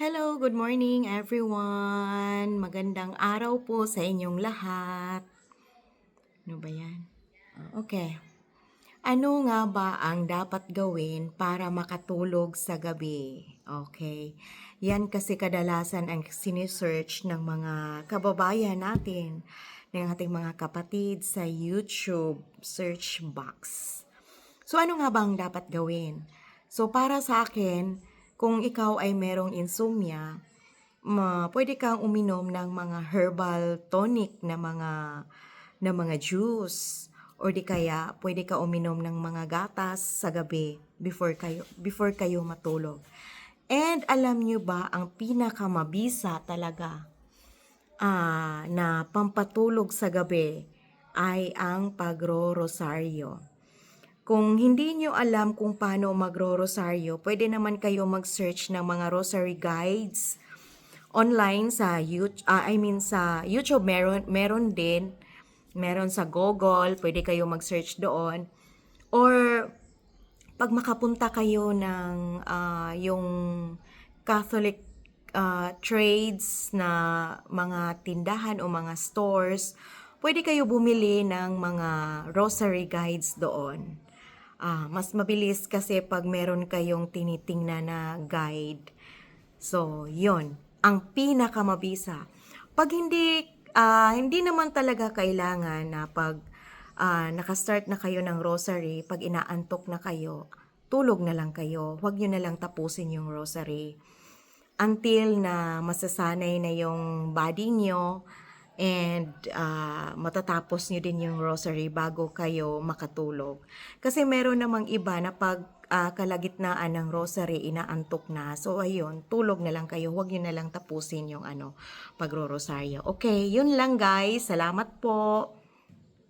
Hello, good morning everyone. Magandang araw po sa inyong lahat. Ano ba yan? Ah, Okay. Ano nga ba ang dapat gawin para makatulog sa gabi? Okay. Yan kasi kadalasan ang sinesearch ng mga kababayan natin, ng ating mga kapatid sa YouTube search box. So ano nga ba ang dapat gawin? So para sa akin, kung ikaw ay merong insomnia, ma, pwede kang uminom ng mga herbal tonic na mga na mga juice or di kaya pwede ka uminom ng mga gatas sa gabi before kayo before kayo matulog. And alam nyo ba ang pinakamabisa talaga ah, na pampatulog sa gabi ay ang pagro-rosaryo. Kung hindi nyo alam kung paano magro-rosaryo, pwede naman kayo mag-search ng mga rosary guides online sa YouTube, I mean sa YouTube meron meron din. Meron sa Google, pwede kayo mag-search doon. Or pag makapunta kayo ng ah, yung Catholic ah, trades na mga tindahan o mga stores, pwede kayo bumili ng mga rosary guides doon. Ah, mas mabilis kasi pag meron kayong tinitingnan na guide. So, yon ang pinakamabisa. Pag hindi ah, hindi naman talaga kailangan na pag ah, nakastart na kayo ng rosary, pag inaantok na kayo, tulog na lang kayo. Huwag nyo na lang tapusin yung rosary. Until na masasanay na yung body nyo and ah, matatapos nyo din yung rosary bago kayo makatulog. Kasi meron namang iba na pag ah, kalagitnaan ng rosary, inaantok na. So, ayun, tulog na lang kayo. Huwag nyo na lang tapusin yung ano, pagro-rosaryo. Okay, yun lang guys. Salamat po.